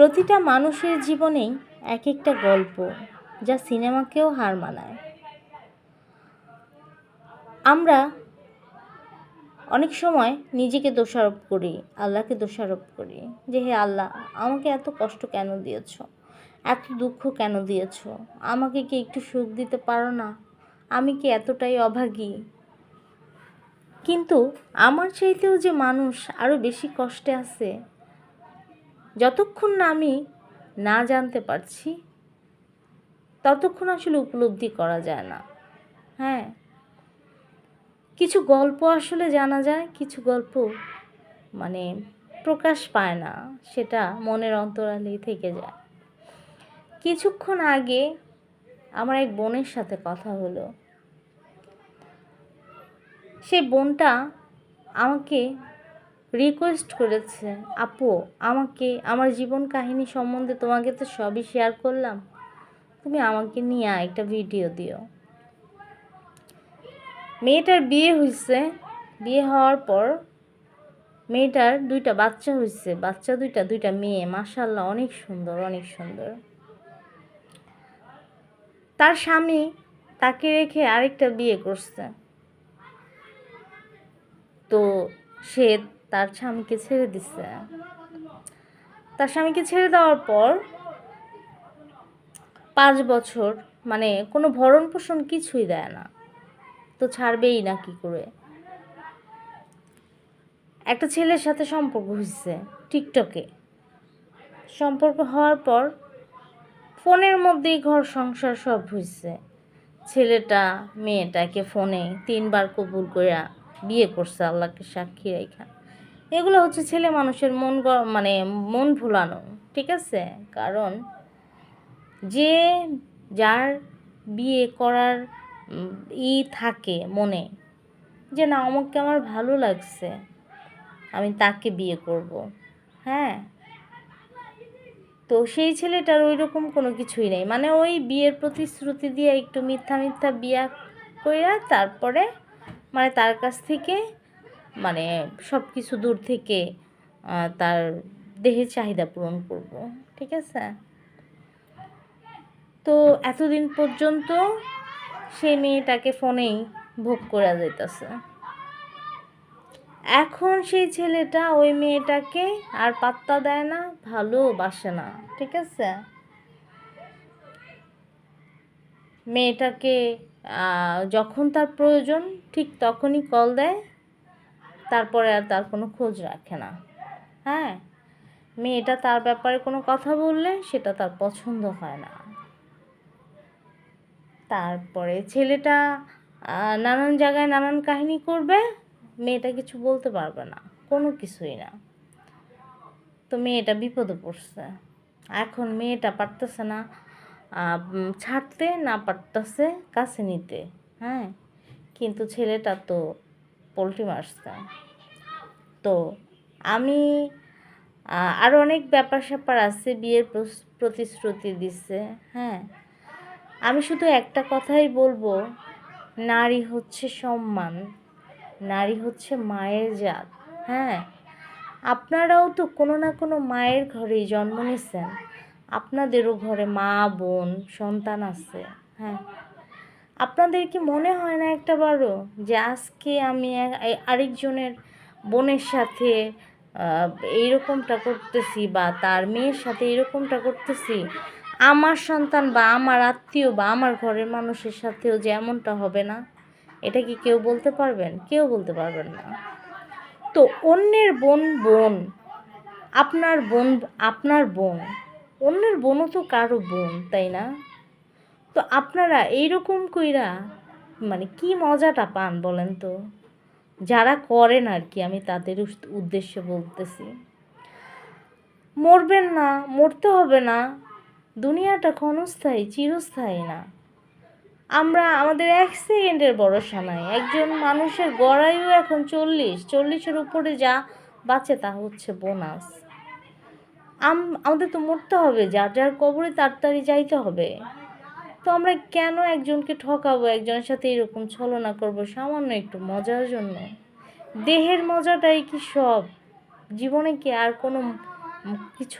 প্রতিটা মানুষের জীবনেই এক একটা গল্প যা সিনেমাকেও হার মানায়। আমরা অনেক সময় নিজেকে দোষারোপ করি, আল্লাহকে দোষারোপ করি যে, হে আল্লাহ, আমাকে এত কষ্ট কেন দিয়েছ? এত দুঃখ কেন দিয়েছ? আমাকে কি একটু সুখ দিতে পারো না? আমি কি এতটাই অভাগী? কিন্তু আমার চাইতেও যে মানুষ আরও বেশি কষ্টে আছে যতক্ষণ না আমি না জানতে পারছি, ততক্ষণ আসলে উপলব্ধি করা যায় না। হ্যাঁ কিছু গল্প আসলে জানা যায়, কিছু গল্প মানে প্রকাশ পায় না, সেটা মনের অন্তরালেই থেকে যায়। কিছুক্ষণ আগে আমার এক বোনের সাথে কথা হলো। সেই বোনটা আমাকে রিকোয়েস্ট করেছে, আপু, আমাকে, আমার জীবন কাহিনী সম্বন্ধে তোমাকে তো সবই শেয়ার করলাম। তুমি আমাকে নিয়ে একটা ভিডিও দিও। মেয়েটার বিয়ে হয়েছে বিয়ে হওয়ার পর মেয়েটার দুইটা বাচ্চা হয়েছে বাচ্চা দুইটা দুইটা মেয়ে মাসাল্লাহ অনেক সুন্দর অনেক সুন্দর। তার স্বামী তাকে রেখে আরেকটা বিয়ে করছে। তো সে তার স্বামীকে ছেড়ে দিছে। তার স্বামীকে ছেড়ে দেওয়ার পর পাঁচ বছর মানে কোনো ভরণ পোষণ কিছুই দেয় না। তো ছাড়বেই না কি করে? একটা ছেলের সাথে সম্পর্ক হয়েছে টিকটকে। সম্পর্ক হওয়ার পর ফোনের মধ্যেই ঘর সংসার সব হয়েছে ছেলেটা, মেয়েটাকে ফোনে তিনবার কবুল করে বিয়ে করছে আল্লাহকে সাক্ষী রেখা এগুলো হচ্ছে ছেলে মানুষের মন মানে মন ভোলানো, ঠিক আছে? কারণ যে যার বিয়ে করার ই থাকে মনে, যে না, আমাকে আমার ভালো লাগছে, আমি তাকে বিয়ে করব হ্যাঁ? তো সেই ছেলেটার ওই রকম কোনো কিছুই নেই। মানে ওই বিয়ের প্রতিশ্রুতি দিয়ে একটু মিথ্যা মিথ্যা বিয়া কইরা তারপরে মানে তার কাছ থেকে মানে সব কিছু দূর থেকে তার দেহের চাহিদা পূরণ করব, ঠিক আছে? তো এতদিন পর্যন্ত সেই মেয়েটাকে ফোনেই ভোগ করা যাইতেছে। এখন সেই ছেলেটা ওই মেয়েটাকে আর পাত্তা দেয় না, ভালোবাসে না, ঠিক আছে? মেয়েটাকে যখন তার প্রয়োজন ঠিক তখনই কল দেয় তারপরে আর তার কোনো খোঁজ রাখে না। হ্যাঁ মেয়েটা তার ব্যাপারে কোনো কথা বললে সেটা তার পছন্দ হয় না। তারপরে ছেলেটা নানান জায়গায় নানান কাহিনী করবে, মেয়েটা কিছু বলতে পারবে না, কোনো কিছুই না। তো মেয়েটা বিপদে পড়ছে। এখন মেয়েটা পারতেছে না ছাড়তে না পারতেছে, কাছে নিতে। হ্যাঁ কিন্তু ছেলেটা তো পোলট্রি মারছে তো আমি আরও অনেক ব্যাপার স্যাপার আছে, বিয়ের প্রতিশ্রুতি দিচ্ছে হ্যাঁ। আমি শুধু একটা কথাই বলব, নারী হচ্ছে সম্মান, নারী হচ্ছে মায়ের জাত হ্যাঁ। আপনারাও তো কোনো না কোনো মায়ের ঘরেই জন্ম নিয়েছেন আপনাদেরও ঘরে মা, বোন, সন্তান আছে হ্যাঁ। আপনাদের কি মনে হয় না একটা বারো? যে আজকে আমি আরেকজনের বোনের সাথে এইরকমটা করতেছি বা তার মেয়ের সাথে এরকমটা করতেছি, আমার সন্তান বা আমার আত্মীয় বা আমার ঘরের মানুষের সাথেও যে এমনটা হবে না? এটা কি কেউ বলতে পারবেন? কেউ বলতে পারবেন না। তো অন্যের বোন বোন, আপনার বোন আপনার বোন, অন্যের বোনও তো কারও বোন, তাই না? তো আপনারা এইরকম কইরা মানে কি মজাটা পান বলেন তো? যারা করেন আর কি আমি তাদের উদ্দেশ্যে বলতেছি। মরবেন না, মরতে হবে না। দুনিয়াটা ক্ষণস্থায়ী, চিরস্থায়ী না। আমরা, আমাদের এক সেকেন্ডের ভরসা নাই। একজন মানুষের গড়াইও এখন চল্লিশ। চল্লিশের উপরে যা বাঁচে তা হচ্ছে বোনাস। আম, আমাদের তো মরতে হবে। যার যার কবরে তাড়াতাড়ি যাইতে হবে। তো আমরা কেন একজনকে ঠকাবো? একজনের সাথে এরকম ছলনা করব? সামান্য একটু মজার জন্য। দেহের মজাটাই কি সব? জীবনে কি আর কোনো কিছু